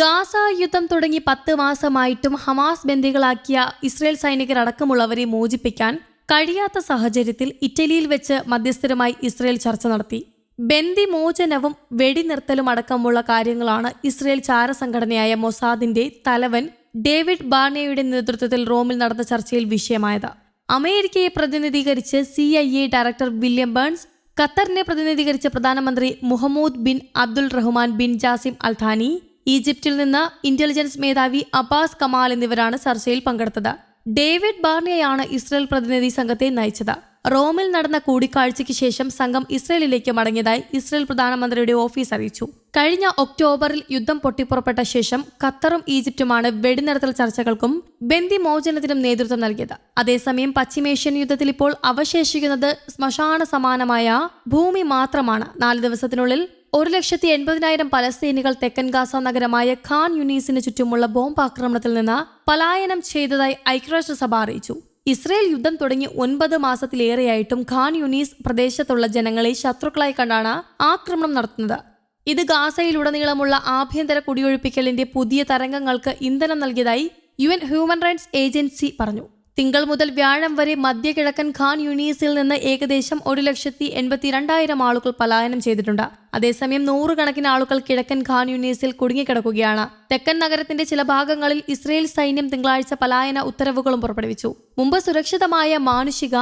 Gaza യുദ്ധം തുടങ്ങി പത്ത് മാസമായിട്ടും ഹമാസ് ബന്ദികളാക്കിയ ഇസ്രയേൽ സൈനികരടക്കമുള്ളവരെ മോചിപ്പിക്കാൻ കഴിയാത്ത സാഹചര്യത്തിൽ ഇറ്റലിയിൽ വെച്ച് മധ്യസ്ഥരുമായി ഇസ്രയേൽ ചർച്ച നടത്തി. ബന്ദി മോചനവും വെടിനിർത്തലും അടക്കമുള്ള കാര്യങ്ങളാണ് ഇസ്രയേൽ ചാരസംഘടനയായ മൊസാദിന്റെ തലവൻ ഡേവിഡ് ബാർണയുടെ നേതൃത്വത്തിൽ റോമിൽ നടന്ന ചർച്ചയിൽ വിഷയമായത്. അമേരിക്കയെ പ്രതിനിധീകരിച്ച് C I A director William Burns ഖത്തറിനെ പ്രതിനിധീകരിച്ച പ്രധാനമന്ത്രി Mohammed bin Abdul Rahman bin Jassim Al Thani ഈജിപ്തിൽ നിന്ന് ഇന്റലിജൻസ് മേധാവി അബ്ബാസ് കമാൽ എന്നിവരാണ് ചർച്ചയിൽ പങ്കെടുത്തത്. ഡേവിഡ് ബാർണിയയാണ് ഇസ്രയേൽ പ്രതിനിധി സംഘത്തെ നയിച്ചത്. റോമിൽ നടന്ന കൂടിക്കാഴ്ചയ്ക്ക് ശേഷം സംഘം ഇസ്രയേലിലേക്ക് മടങ്ങിയതായി ഇസ്രയേൽ പ്രധാനമന്ത്രിയുടെ ഓഫീസ് അറിയിച്ചു. കഴിഞ്ഞ ഒക്ടോബറിൽ യുദ്ധം പൊട്ടിപ്പുറപ്പെട്ട ശേഷം ഖത്തറും ഈജിപ്തുമാണ് വെടിനിർത്തൽ ചർച്ചകൾക്കും ബന്ദി മോചനത്തിനും നേതൃത്വം നൽകിയത്. അതേസമയം പശ്ചിമേഷ്യൻ യുദ്ധത്തിൽ ഇപ്പോൾ അവശേഷിക്കുന്നത് ശ്മശാന സമാനമായ ഭൂമി മാത്രമാണ്. നാല് ദിവസത്തിനുള്ളിൽ ഒരു ലക്ഷത്തി എൺപതിനായിരം പലസ്തീനികൾ തെക്കൻ ഗാസ നഗരമായ ഖാൻ യുനീസിന് ചുറ്റുമുള്ള ബോംബ് ആക്രമണത്തിൽ നിന്ന് പലായനം ചെയ്തതായി ഐക്യരാഷ്ട്രസഭ അറിയിച്ചു. ഇസ്രയേൽ യുദ്ധം തുടങ്ങി ഒൻപത് മാസത്തിലേറെയായിട്ടും ഖാൻ യുനീസ് പ്രദേശത്തുള്ള ജനങ്ങളെ ശത്രുക്കളായി കണ്ടാണ് ആക്രമണം നടത്തുന്നത്. ഇത് ഗാസയിലുടനീളമുള്ള ആഭ്യന്തര കുടിയൊഴിപ്പിക്കലിന്റെ പുതിയ തരംഗങ്ങൾക്ക് ഇന്ധനം നൽകിയതായി U N human rights agency പറഞ്ഞു. തിങ്കൾ മുതൽ വ്യാഴം വരെ മധ്യ കിഴക്കൻ ഖാൻ യുനീസിൽ നിന്ന് ഏകദേശം ഒരു ലക്ഷത്തി എൺപത്തിരണ്ടായിരം ആളുകൾ പലായനം ചെയ്തിട്ടുണ്ട്. അതേസമയം നൂറുകണക്കിന് ആളുകൾ കിഴക്കൻ ഖാൻ യുനീസിൽ കുടുങ്ങിക്കിടക്കുകയാണ്. തെക്കൻ നഗരത്തിന്റെ ചില ഭാഗങ്ങളിൽ ഇസ്രയേൽ സൈന്യം തിങ്കളാഴ്ച പലായന ഉത്തരവുകളും പുറപ്പെടുവിച്ചു. മുമ്പ് സുരക്ഷിതമായ മാനുഷിക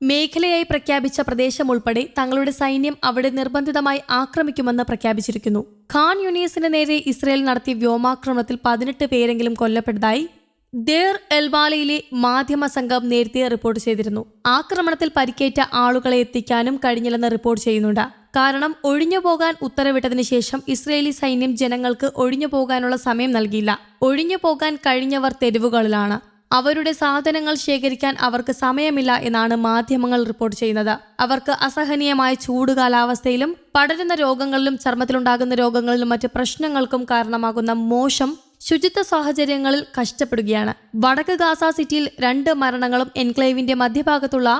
മേഖലയായി പ്രഖ്യാപിച്ച പ്രദേശം ഉൾപ്പെടെ തങ്ങളുടെ സൈന്യം അവിടെ നിർബന്ധിതമായി ആക്രമിക്കുമെന്ന് പ്രഖ്യാപിച്ചിരിക്കുന്നു. ഖാൻ യുനീസിന് നേരെ ഇസ്രയേൽ നടത്തിയ വ്യോമാക്രമണത്തിൽ പതിനെട്ട് പേരെങ്കിലും കൊല്ലപ്പെട്ടതായി ദേർ എൽവാലയിലെ മാധ്യമ സംഘം നേരത്തെ റിപ്പോർട്ട് ചെയ്തിരുന്നു. ആക്രമണത്തിൽ പരിക്കേറ്റ ആളുകളെ എത്തിക്കാനും കഴിഞ്ഞില്ലെന്ന് റിപ്പോർട്ട് ചെയ്യുന്നുണ്ട്. കാരണം ഒഴിഞ്ഞു പോകാൻ ഉത്തരവിട്ടതിനു ശേഷം ഇസ്രയേലി സൈന്യം ജനങ്ങൾക്ക് ഒഴിഞ്ഞു പോകാനുള്ള സമയം നൽകിയില്ല. ഒഴിഞ്ഞു പോകാൻ കഴിഞ്ഞവർ തെരുവുകളിലാണ്. അവരുടെ സാധനങ്ങൾ ശേഖരിക്കാൻ അവർക്ക് സമയമില്ല എന്നാണ് മാധ്യമങ്ങൾ റിപ്പോർട്ട് ചെയ്യുന്നത്. അവർക്ക് അസഹനീയമായ ചൂട് കാലാവസ്ഥയിലും പടരുന്ന രോഗങ്ങളിലും ചർമ്മത്തിലുണ്ടാകുന്ന രോഗങ്ങളിലും മറ്റ് പ്രശ്നങ്ങൾക്കും കാരണമാകുന്ന മോശം ശുചിത്വ സാഹചര്യങ്ങളിൽ കഷ്ടപ്പെടുകയാണ്. വടക്ക് ഗാസ സിറ്റിയിൽ രണ്ട് മരണങ്ങളും എൻക്ലേവിന്റെ മധ്യഭാഗത്തുള്ള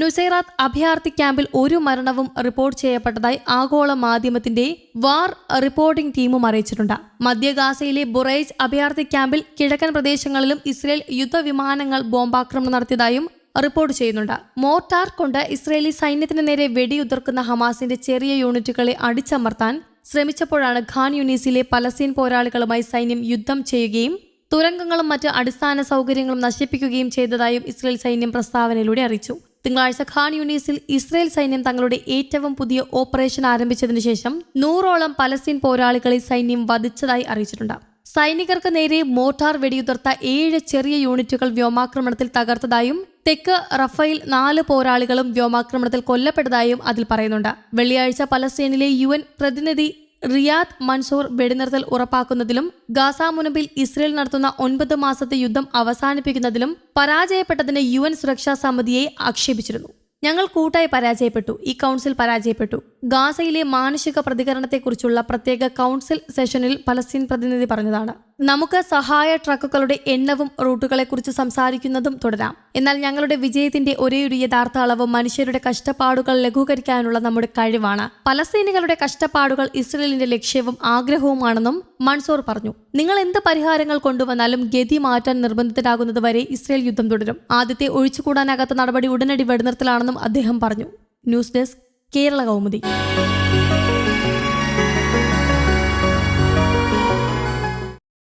നുസൈറാത്ത് അഭയാർത്ഥി ക്യാമ്പിൽ ഒരു മരണവും റിപ്പോർട്ട് ചെയ്യപ്പെട്ടതായി ആഗോള മാധ്യമത്തിന്റെ വാർ റിപ്പോർട്ടിംഗ് ടീമും അറിയിച്ചിട്ടുണ്ട്. മധ്യ ഗാസയിലെ ബുറൈജ് അഭയാർത്ഥി ക്യാമ്പിൽ കിഴക്കൻ പ്രദേശങ്ങളിലും ഇസ്രയേൽ യുദ്ധവിമാനങ്ങൾ ബോംബാക്രമണം നടത്തിയതായും റിപ്പോർട്ട് ചെയ്യുന്നുണ്ട്. മോർട്ടാർ കൊണ്ട് ഇസ്രയേലി സൈന്യത്തിന് നേരെ വെടിയുതിർക്കുന്ന ഹമാസിന്റെ ചെറിയ യൂണിറ്റുകളെ അടിച്ചമർത്താൻ ശ്രമിച്ചപ്പോഴാണ് ഖാൻ യുനീസിലെ പലസ്തീൻ പോരാളികളുമായി സൈന്യം യുദ്ധം ചെയ്യുകയും തുരങ്കങ്ങളും മറ്റ് അടിസ്ഥാന സൗകര്യങ്ങളും നശിപ്പിക്കുകയും ചെയ്തതായും ഇസ്രയേൽ സൈന്യം പ്രസ്താവനയിലൂടെ അറിയിച്ചു. തിങ്കളാഴ്ച ഖാൻ യൂണീസിൽ ഇസ്രയേൽ സൈന്യം തങ്ങളുടെ ഏറ്റവും പുതിയ ഓപ്പറേഷൻ ആരംഭിച്ചതിനു ശേഷം നൂറോളം പലസ്തീൻ പോരാളികളെ സൈന്യം വധിച്ചതായി അറിയിച്ചിട്ടുണ്ട്. സൈനികർക്ക് നേരെ മോർട്ടാർ വെടിയുതിർത്ത ഏഴ് ചെറിയ യൂണിറ്റുകൾ വ്യോമാക്രമണത്തിൽ തകർത്തതായും തെക്ക് റഫയിൽ നാല് പോരാളികളും വ്യോമാക്രമണത്തിൽ കൊല്ലപ്പെട്ടതായും അതിൽ പറയുന്നുണ്ട്. വെള്ളിയാഴ്ച പലസ്തീനിലെ യു പ്രതിനിധി റിയാദ് മൻസൂർ വെടിനിർത്തൽ ഉറപ്പാക്കുന്നതിലും ഗാസ മുനമ്പിൽ ഇസ്രയേൽ നടത്തുന്ന ഒൻപത് മാസത്തെ യുദ്ധം അവസാനിപ്പിക്കുന്നതിലും പരാജയപ്പെട്ടതിന് യു സുരക്ഷാ സമിതിയെ ആക്ഷേപിച്ചിരുന്നു. ഞങ്ങൾ കൂട്ടായി പരാജയപ്പെട്ടു. ഈ കൗൺസിൽ പരാജയപ്പെട്ടു. ഗാസയിലെ മാനുഷിക പ്രതികരണത്തെക്കുറിച്ചുള്ള പ്രത്യേക കൗൺസിൽ സെഷനിൽ പലസ്തീൻ പ്രതിനിധി പറഞ്ഞതാണ്. നമുക്ക് സഹായ ട്രക്കുകളുടെ എണ്ണവും റൂട്ടുകളെക്കുറിച്ച് സംസാരിക്കുന്നതും തുടരാം. എന്നാൽ ഞങ്ങളുടെ വിജയത്തിന്റെ ഒരേയൊരു യഥാർത്ഥ അളവ് മനുഷ്യരുടെ കഷ്ടപ്പാടുകൾ ലഘൂകരിക്കാനുള്ള നമ്മുടെ കഴിവാണ്. പലസ്തീനികളുടെ കഷ്ടപ്പാടുകൾ ഇസ്രയേലിന്റെ ലക്ഷ്യവും ആഗ്രഹവുമാണെന്നും മൺസൂർ പറഞ്ഞു നിങ്ങൾ എന്ത് പരിഹാരങ്ങൾ കൊണ്ടുവന്നാലും ഗതി മാറ്റാൻ നിർബന്ധിതരാകുന്നത് വരെ ഇസ്രയേൽ യുദ്ധം തുടരും. ആദ്യത്തെ ഒഴിച്ചുകൂടാനാകാത്ത നടപടി ഉടനടി വെടിനിർത്തലാണെന്നും അദ്ദേഹം പറഞ്ഞു. News desk Kerala Kaumudi.